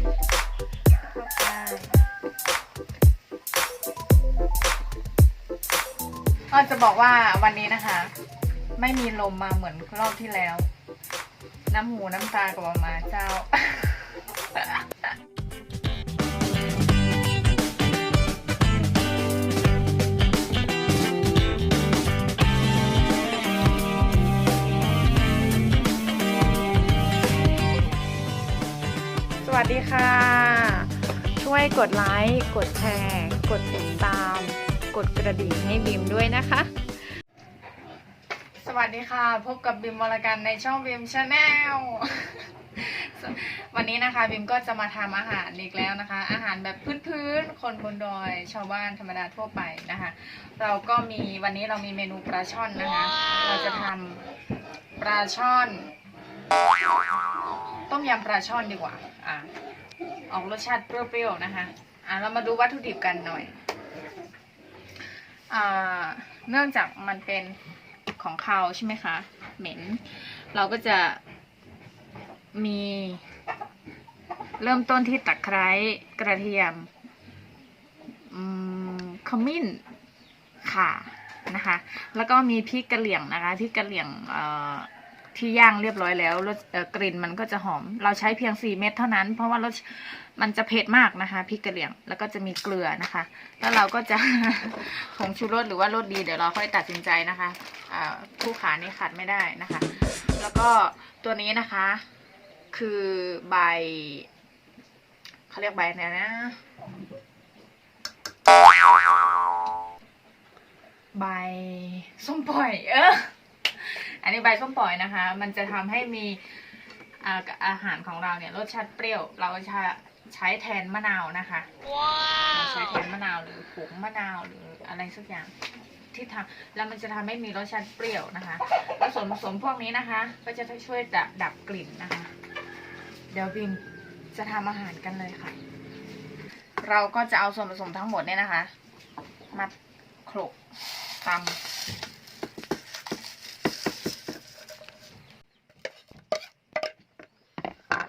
เข้าไปก็จะบอกว่าวันนี้นะคะ ไม่มีลมมาเหมือนรอบที่แล้ว น้ำหูน้ำตากับมาเจ้า วยกดไลค์ กดแชร์ กดติดตาม กดกระดิ่งให้บิมด้วยนะคะ สวัสดีค่ะ พบกับบิมวรกันในช่องบิมชาแนล วันนี้นะคะบิมก็จะมาทำอาหารอีกแล้วนะคะ อาหารแบบพื้นๆ คนบนดอย ชาวบ้านธรรมดาทั่วไปนะคะ เราก็มีวันนี้เรามีเมนูปลาช่อนนะคะ เราจะทำปลาช่อน ต้มยำปลาช่อนดีกว่า อะ ออกรสชาติเปรี้ยวๆนะคะ อะเรามาดูวัตถุดิบกันหน่อย อ่า เนื่องจากมันเป็นของเคาใช่ไหมคะ เหม็น เราก็จะมี เริ่มต้นที่ตะไคร้กระเทียมขมิ้นข่านะคะ แล้วก็มีพริกกระเหรี่ยงนะคะพริกกะเหรี่ยงเอ่อ ที่ย่างเรียบร้อยแล้วรสกลิ่นมันก็จะหอม เราใช้เพียง 4 เม็ดเท่านั้น เพราะว่ารสมันจะเผ็ดมากนะคะพริกกระเหรี่ยงแล้วก็จะมีเกลือนะคะ แล้วเราก็จะผงชูรสหรือว่ารสดีเดี๋ยวเราค่อยตัดสินใจนะคะคู่ขานี่ขาดไม่ได้นะคะ แล้วก็ตัวนี้นะคะ คือใบเขาเรียกใบเนี่ยนะใบส้มปล่อยเออ อันนี้ใบส้มปล่อยนะคะ มันจะทำให้มีอาอาหารของเราเนี่ยรสชาติเปรี้ยว เราจะใช้แทนมะนาวนะคะเราใช้แทนมะนาวหรือผงมะนาวหรืออะไรสักอย่างที่ทำแล้วมันจะทำให้มีรสชาติเปรี้ยวนะคะแล้วส่วนผสมพวกนี้นะคะ ก็จะช่วยดับดับกลิ่นนะคะ เดี๋ยวบิมจะทำอาหารกันเลยค่ะ เราก็จะเอาส่วนผสมทั้งหมดเนี่ยนะคะ มาโขลกตำ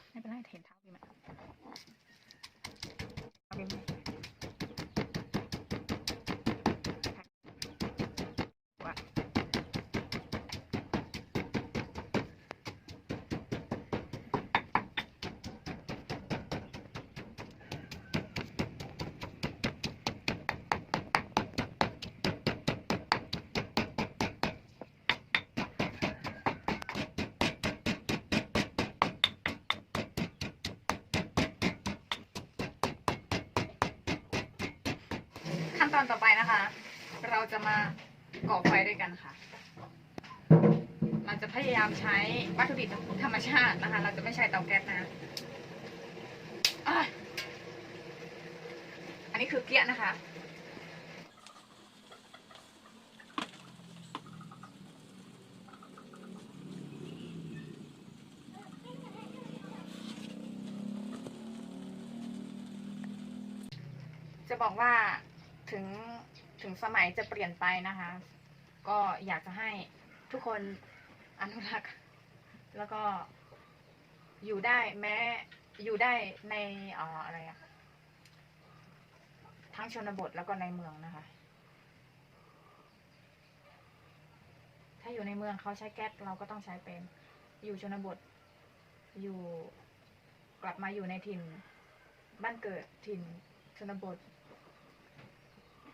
ไม่เป็นไรเห็นเท้าพี่ไหมเอาพี่ไหมว่า ขั้นตอนต่อไปนะคะ เราจะมาก่อไฟด้วยกันค่ะ เราจะพยายามใช้วัตถุดิบธรรมชาตินะคะ เราจะไม่ใช้เตาแก๊สนะอันนี้คือเกี้ยนะคะจะบอกว่า ถึงถึงสมัยจะเปลี่ยนไปนะคะ ก็อยากจะให้ทุกคนอนุรักษ์แล้วก็อยู่ได้แม้อยู่ได้ในอ่ออะไรอะทั้งชนบทแล้วก็ในเมืองนะคะ ถ้าอยู่ในเมืองเขาใช้แก๊สเราก็ต้องใช้เป็น อยู่ชนบท อยู่กลับมาอยู่ในถิ่น บ้านเกิดถิ่นชนบท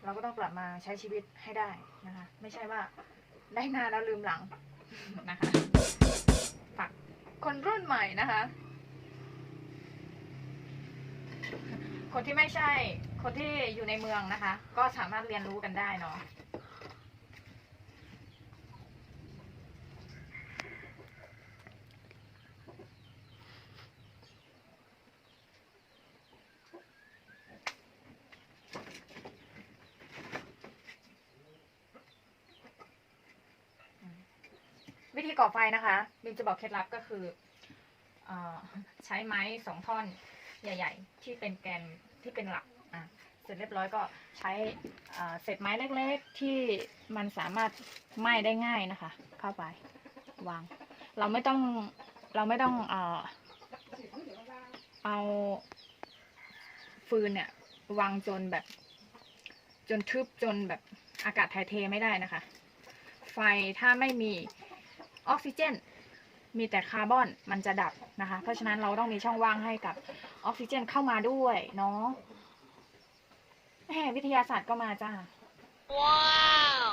เราก็ต้องกลับมาใช้ชีวิตให้ได้นะคะ ไม่ใช่ว่าได้หน้าแล้วลืมหลังนะคะฝากคนรุ่นใหม่นะคะ คนที่ไม่ใช่คนที่อยู่ในเมืองนะคะ ก็สามารถเรียนรู้กันได้เนาะ ธีก่อไฟนะคะบิมจะบอกเคล็ดลับก็คืออใช้ไม้สองท่อนใหญ่ ๆ ที่เป็นแกนที่เป็นหลักอะเสร็จเรียบร้อยก็ใช้เศษไม้เล็กๆที่มันสามารถไหม้ได้ง่ายนะคะ เข้าไปวาง เราไม่ต้องเราไม่ต้องเออเอาฟืนเนี่ยวางจนแบบ จนทึบจนแบบอากาศถ่ายเทไม่ได้นะคะ ไฟถ้าไม่มี ออกซิเจน มีแต่คาร์บอนมันจะดับนะคะ เพราะฉะนั้นเราต้องมีช่องว่างให้กับออกซิเจนเข้ามาด้วยเนาะแหมวิทยาศาสตร์ก็มาจ้าว้าว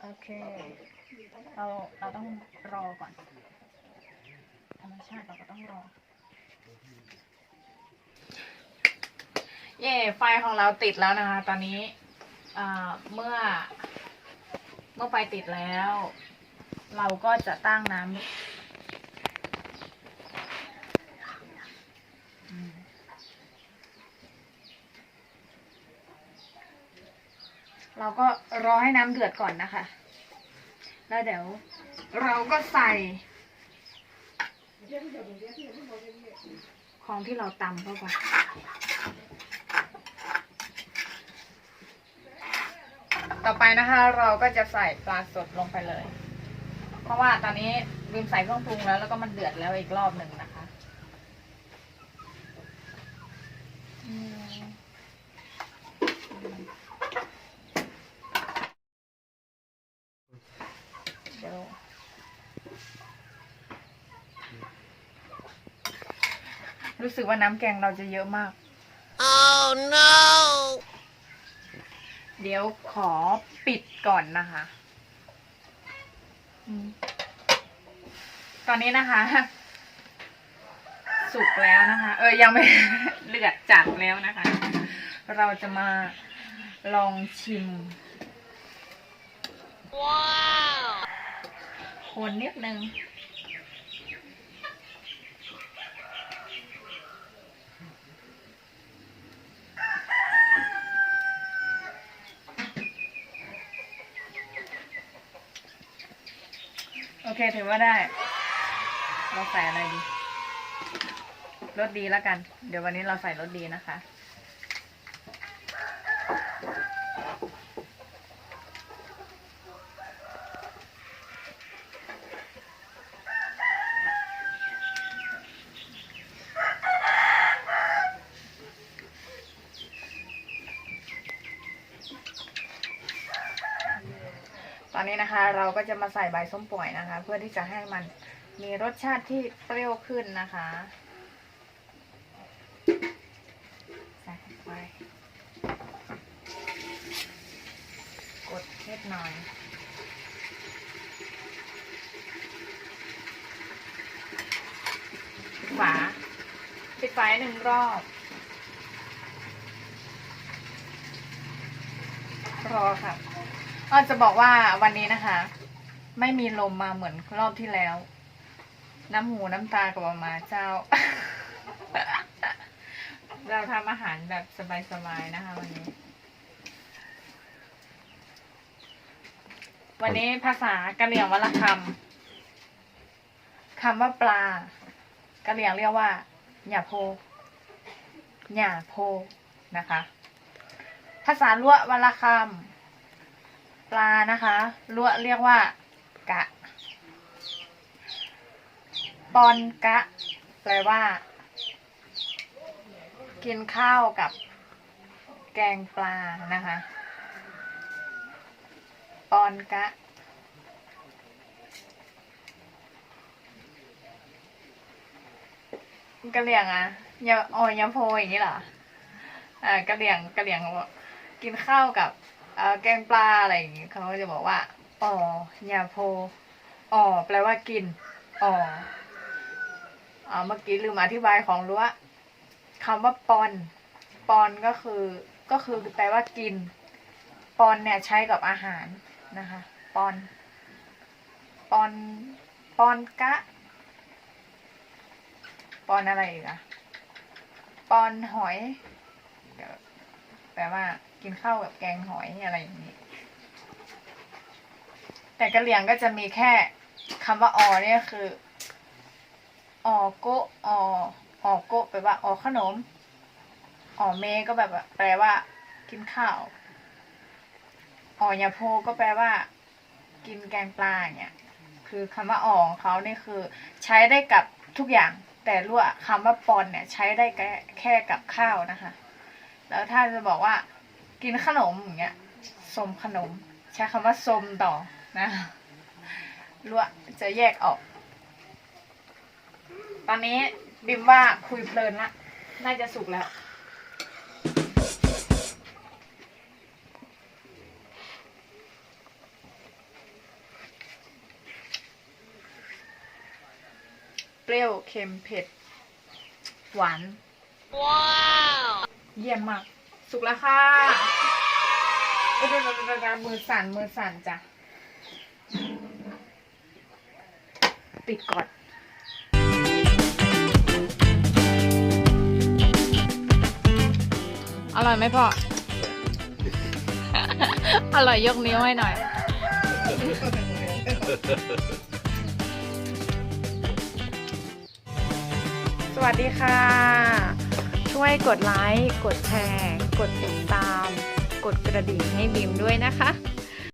โอเค เราเราต้องรอก่อน ธรรมชาติเราก็ต้องรอ เย่ไฟของเราติดแล้วนะคะ ตอนนี้อ่าเมื่อ เมื่อไฟติดแล้ว เราก็จะตั้งน้ำเราก็รอให้น้ำเดือดก่อนนะคะ แล้วเดี๋ยวเราก็ใส่ ของที่เราตำเข้าไป ต่อไปนะคะ เราก็จะใส่ปลาสดลงไปเลย เพราะว่าตอนนี้ลืมใส่เครื่องปรุงแล้วแล้วก็มันเดือดแล้วอีกรอบหนึ่งนะคะเดี๋ยวรู้สึกว่าน้ำแกงเราจะเยอะมาก oh no เดี๋ยวขอปิดก่อนนะคะอืมตอนนี้นะคะ สุกแล้วนะคะ เออยังไม่เลือดจัดแล้วนะคะ เราจะมาลองชิมว้าวคนนิดนึง เคถือว่าได้ เราใส่อะไรดี รสดีแล้วกัน เดี๋ยววันนี้เราใส่รสดีนะคะ นนี้นะคะ เราก็จะมาใส่ใบส้มป่วยนะคะ เพื่อที่จะให้มันมีรสชาติที่เปรี้ยวขึ้นนะคะใส่ไปกดเล็ดหน่อยฝาปิดไฟหนึ่งรอบ รอค่ะ อ้อจะบอกว่าวันนี้นะคะ ไม่มีลมมาเหมือนรอบที่แล้ว น้ำหูน้ำตากับอกมาเจ้า เราทำอาหารแบบสบายๆนะคะ วันนี้ วันนี้ภาษากะเหรี่ยงวลคำคำว่าปลากะเหรี่ยงเรียกว่าหย่าโพหย่าโพนะคะ ภาษาลววลคำ ปลานะคะลวเรียกว่า กะ ปอนกะ แปลว่า กินข้าวกับ แกงปลานะคะ ปอนกะกะเหรี่ยงอะยาอ๋อยาโพอย่างนี้เหรออ่ากะเหรี่ยงกะเหรี่ยงกินข้าวกับ แกงปลาอะไรอย่างงี้เขาก็จะบอกว่าอ๋อยาโพอ๋อแปลว่ากินอ๋ออ่าเมื่อกี้ลืมอธิบายของรั้วคำว่าปอนปอนก็คือก็คือแปลว่ากิน ปอนเนี่ยใช้กับอาหารนะคะปอนปอนปอนกะ ปอนอะไรอีกอะปอนหอยแปลว่า กินข้าวกับแกงหอยอะไรอย่างนี้ แต่กะเหรี่ยงก็จะมีแค่คำว่าออเนี่ยคือออโกะอออโกแปลว่าออขนมออเมก็แบบว่าแปลว่า กินข้าวออยาโพก็แปลว่า กินแกงปลาเงี้ยคือคำว่าอ่อของเขาเนี่ยคือ ใช้ได้กับทุกอย่างแแต่ลวกคำว่าปอนเนี่ย ใช้ได้แค่แค่กับข้าวนะคะ แล้วถ้าจะบอกว่า กินขนมอย่างเงี้ยสมขนม ใช้คำว่าสมต่อนะลวกจะแยกออก ตอนนี้บิมว่าคุยเพลินละน่าจะสุกแล้ว เปรี้ยวเค็มเผ็ด หวาน Wow! เยี่ยมมาก สุกแล้วค่ะเอ้ยเดี๋ยวๆๆๆมือสั่นมือสั่นจ้ะ ปิดก่อนอร่อยไหมพ่อ อร่อยยกนิ้วให้หน่อย สวัสดีค่ะ ช่วยกดไลค์ กดแชร์ กดติดตาม กดกระดิ่งให้บีมด้วยนะคะ